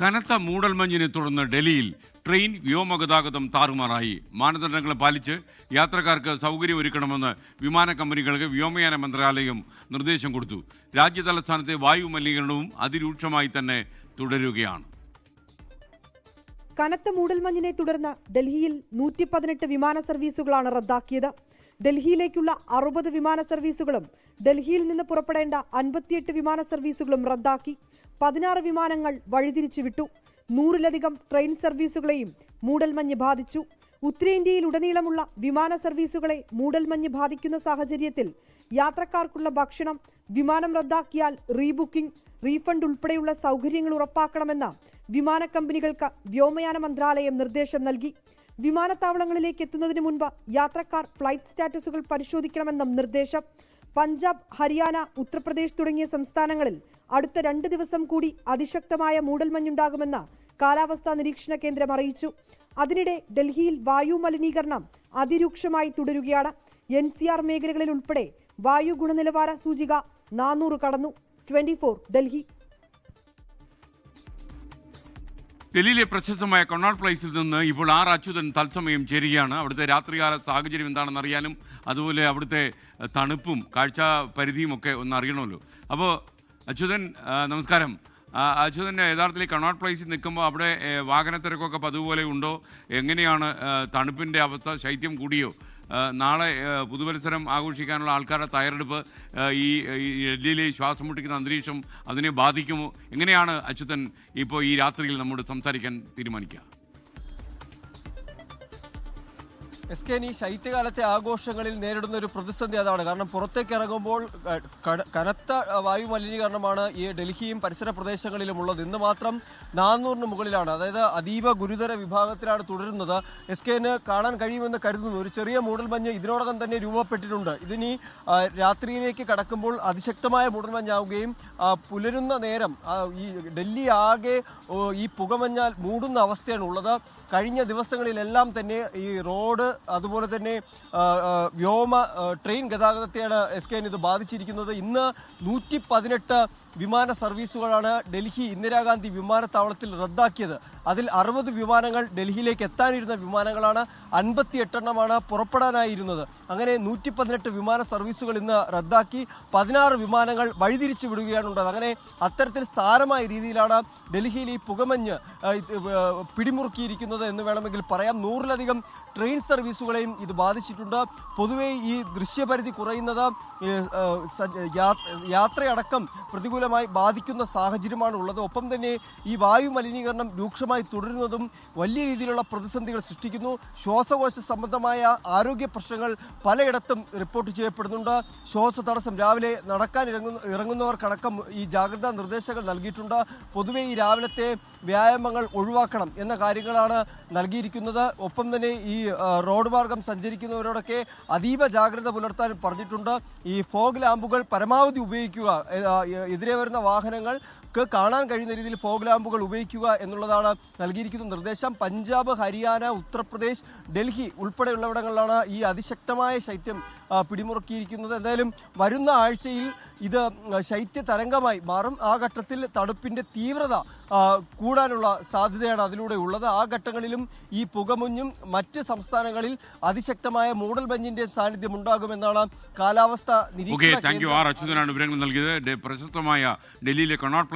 കനത്ത മൂടൽമഞ്ഞിനെ തുടർന്ന് ഡൽഹിയിൽ ട്രെയിൻ വ്യോമഗതാഗതം താറുമാറായി. മാനദണ്ഡങ്ങൾ പാലിച്ച് യാത്രക്കാർക്ക് സൗകര്യം ഒരുക്കണമെന്ന് വിമാന കമ്പനികൾക്ക് വ്യോമയാന മന്ത്രാലയം നിർദ്ദേശം കൊടുത്തു. രാജ്യതലസ്ഥാനത്തെ വായു മലിനീകരണവും അതിരൂക്ഷമായി തന്നെ തുടരുകയാണ്. കനത്ത മൂടൽമഞ്ഞിനെ തുടർന്ന് ഡൽഹിയിൽ നൂറ്റി പതിനെട്ട് വിമാന സർവീസുകളാണ് റദ്ദാക്കിയത്. ഡൽഹിയിലേക്കുള്ള അറുപത് വിമാന സർവീസുകളും ഡൽഹിയിൽ നിന്ന് പുറപ്പെടേണ്ട അൻപത്തിയെട്ട് വിമാന സർവീസുകളും റദ്ദാക്കി. പതിനാറ് വിമാനങ്ങൾ വഴിതിരിച്ചു വിട്ടു നൂറിലധികം ട്രെയിൻ സർവീസുകളെയും മൂടൽമഞ്ഞ് ബാധിച്ചു. ഉത്തരേന്ത്യയിലുടനീളമുള്ള വിമാന സർവീസുകളെ മൂടൽമഞ്ഞ് ബാധിക്കുന്ന സാഹചര്യത്തിൽ യാത്രക്കാർക്കുള്ള ഭക്ഷണം വിമാനം റദ്ദാക്കിയാൽ റീബുക്കിംഗ് റീഫണ്ട് ഉൾപ്പെടെയുള്ള സൗകര്യങ്ങൾ ഉറപ്പാക്കണമെന്ന വിമാന കമ്പനികൾക്ക് വ്യോമയാന മന്ത്രാലയം നിർദ്ദേശം നൽകി. വിമാനത്താവളങ്ങളിലേക്ക് എത്തുന്നതിന് മുൻപ് യാത്രക്കാർ ഫ്ലൈറ്റ് സ്റ്റാറ്റസുകൾ പരിശോധിക്കണമെന്നും നിർദ്ദേശം. പഞ്ചാബ് ഹരിയാന ഉത്തർപ്രദേശ് തുടങ്ങിയ സംസ്ഥാനങ്ങളിൽ അടുത്ത രണ്ട് ദിവസം കൂടി അതിശക്തമായ മൂടൽമഞ്ഞുണ്ടാകുമെന്ന് കാലാവസ്ഥാ നിരീക്ഷണ കേന്ദ്രം അറിയിച്ചു. അതിനിടെ ഡൽഹിയിൽ വായു മലിനീകരണം അതിരൂക്ഷമായി തുടരുകയാണ്. എൻ സി ആർ മേഖലകളിൽ ഉൾപ്പെടെ വായു ഗുണനിലവാര സൂചിക നാനൂറ് കടന്നു. ട്വന്റി ഡൽഹി. ഡൽഹിയിലെ പ്രശസ്തമായ കൊണാട്ട് പ്ലേസിൽ നിന്ന് ഇപ്പോൾ ആർ അച്യുതൻ തത്സമയം ചേരുകയാണ്. അവിടുത്തെ രാത്രികാല സാഹചര്യം എന്താണെന്ന് അറിയാനും അതുപോലെ അവിടുത്തെ തണുപ്പും കാഴ്ച പരിധിയും ഒക്കെ ഒന്ന് അറിയണമല്ലോ. അപ്പോൾ അച്യുതൻ നമസ്കാരം. ആ, അച്യുതൻ യഥാർത്ഥത്തിൽ ഈ കണോട്ട് പ്ലേസിൽ നിൽക്കുമ്പോൾ അവിടെ വാഹന തിരക്കൊക്കെ പതുപോലെ ഉണ്ടോ? എങ്ങനെയാണ് തണുപ്പിന്റെ അവസ്ഥ ശൈത്യം കൂടിയോ? നാളെ പുതുവത്സരം ആഘോഷിക്കാനുള്ള ആൾക്കാരുടെ തയ്യാറെടുപ്പ് ഈ ഡൽഹിയിലെ ശ്വാസം മുട്ടിക്കുന്ന അന്തരീക്ഷം അതിനെ ബാധിക്കുമോ? എങ്ങനെയാണ് അച്യുതൻ ഇപ്പോൾ ഈ രാത്രിയിൽ നമ്മോട് സംസാരിക്കാൻ തീരുമാനിക്കുക? എസ് കെ ഈ ശൈത്യകാലത്തെ ആഘോഷങ്ങളിൽ നേരിടുന്ന ഒരു പ്രതിസന്ധി അതാണ്. കാരണം പുറത്തേക്ക് ഇറങ്ങുമ്പോൾ കനത്ത വായു മലിനീകരണമാണ് ഈ ഡൽഹിയും പരിസര പ്രദേശങ്ങളിലും ഉള്ളത്. ഇന്ന് മാത്രം നാനൂറിന് മുകളിലാണ്. അതായത് അതീവ ഗുരുതര വിഭാഗത്തിലാണ് തുടരുന്നത്. എസ് കെന് കാണാൻ കഴിയുമെന്ന് കരുതുന്നു. ഒരു ചെറിയ മൂടൽമഞ്ഞ് ഇതിനോടകം തന്നെ രൂപപ്പെട്ടിട്ടുണ്ട്. ഇതിനി രാത്രിയിലേക്ക് കടക്കുമ്പോൾ അതിശക്തമായ മൂടൽമഞ്ഞാവുകയും പുലരുന്ന നേരം ഈ ഡൽഹി ആകെ ഈ പുകമഞ്ഞാൽ മൂടുന്ന അവസ്ഥയാണ് ഉള്ളത്. കഴിഞ്ഞ ദിവസങ്ങളിലെല്ലാം തന്നെ ഈ റോഡ് അതുപോലെ തന്നെ വ്യോമ ട്രെയിൻ ഗതാഗതത്തെയാണ് എസ് കെ ഇത് ബാധിച്ചിരിക്കുന്നത്. ഇന്ന് നൂറ്റി പതിനെട്ട് വിമാന സർവീസുകളാണ് ഡൽഹി ഇന്ദിരാഗാന്ധി വിമാനത്താവളത്തിൽ റദ്ദാക്കിയത്. അതിൽ അറുപത് വിമാനങ്ങൾ ഡൽഹിയിലേക്ക് എത്താനിരുന്ന വിമാനങ്ങളാണ് അൻപത്തി എട്ടെണ്ണമാണ് പുറപ്പെടാനായിരുന്നത്. അങ്ങനെ നൂറ്റി പതിനെട്ട് വിമാന സർവീസുകൾ ഇന്ന് റദ്ദാക്കി പതിനാറ് വിമാനങ്ങൾ വഴിതിരിച്ചു വിടുകയാണുണ്ടത് അങ്ങനെ അത്തരത്തിൽ സാരമായ രീതിയിലാണ് ഡൽഹിയിൽ ഈ പുകമഞ്ഞ് പിടിമുറുക്കിയിരിക്കുന്നത് എന്ന് വേണമെങ്കിൽ പറയാം. നൂറിലധികം ട്രെയിൻ സർവീസുകളെയും ഇത് ബാധിച്ചിട്ടുണ്ട്. പൊതുവേ ഈ ദൃശ്യപരിധി കുറയുന്നത് യാത്രയടക്കം പ്രതികൂല പ്രതികൂലമായി ബാധിക്കുന്ന സാഹചര്യമാണ് ഉള്ളത്. ഒപ്പം തന്നെ ഈ വായു മലിനീകരണം രൂക്ഷമായി തുടരുന്നതും വലിയ രീതിയിലുള്ള പ്രതിസന്ധികൾ സൃഷ്ടിക്കുന്നു. ശ്വാസകോശ സംബന്ധമായ ആരോഗ്യ പ്രശ്നങ്ങൾ പലയിടത്തും റിപ്പോർട്ട് ചെയ്യപ്പെടുന്നുണ്ട്. ശ്വാസ തടസ്സം രാവിലെ നടക്കാൻ ഇറങ്ങുന്ന ഇറങ്ങുന്നവർക്കടക്കം ഈ ജാഗ്രതാ നിർദ്ദേശങ്ങൾ നൽകിയിട്ടുണ്ട്. പൊതുവെ ഈ രാവിലത്തെ വ്യായാമങ്ങൾ ഒഴിവാക്കണം എന്ന കാര്യങ്ങളാണ് നൽകിയിരിക്കുന്നത്. ഒപ്പം തന്നെ ഈ റോഡ് മാർഗം സഞ്ചരിക്കുന്നവരോടൊക്കെ അതീവ ജാഗ്രത പുലർത്താൻ പറഞ്ഞിട്ടുണ്ട്. ഈ ഫോഗ് ലാമ്പുകൾ പരമാവധി ഉപയോഗിക്കുക എ, ആ, എ- എതിരെ വരുന്ന വാഹനങ്ങൾക്ക് കാണാൻ കഴിയുന്ന രീതിയിൽ ഫോഗ് ലാമ്പുകൾ ഉപയോഗിക്കുക എന്നുള്ളതാണ് നൽകിയിരിക്കുന്ന നിർദ്ദേശം. പഞ്ചാബ് ഹരിയാന ഉത്തർപ്രദേശ് ഡൽഹി ഉൾപ്പെടെയുള്ളവിടങ്ങളിലാണ് ഈ അതിശക്തമായ ശൈത്യം പിടിമുറുക്കിയിരിക്കുന്നത്. എന്തായാലും വരുന്ന ആഴ്ചയിൽ ഇത് ശൈത്യ തരംഗമായി മാറും. ആ ഘട്ടത്തിൽ തണുപ്പിന്റെ തീവ്രത കൂടാനുള്ള സാധ്യതയാണ് അതിലൂടെ ഉള്ളത്. ആ ഘട്ടങ്ങളിലും ഈ പുകമുഞ്ഞും മറ്റ് സംസ്ഥാനങ്ങളിൽ അതിശക്തമായ മൂടൽ മഞ്ഞിന്റെ സാന്നിധ്യം ഉണ്ടാകുമെന്നാണ് കാലാവസ്ഥ നിരീക്ഷണം വിവരങ്ങൾ നൽകിയത്. പ്രശസ്തമായ ഡൽഹിയിലെ കൊണാട്ട്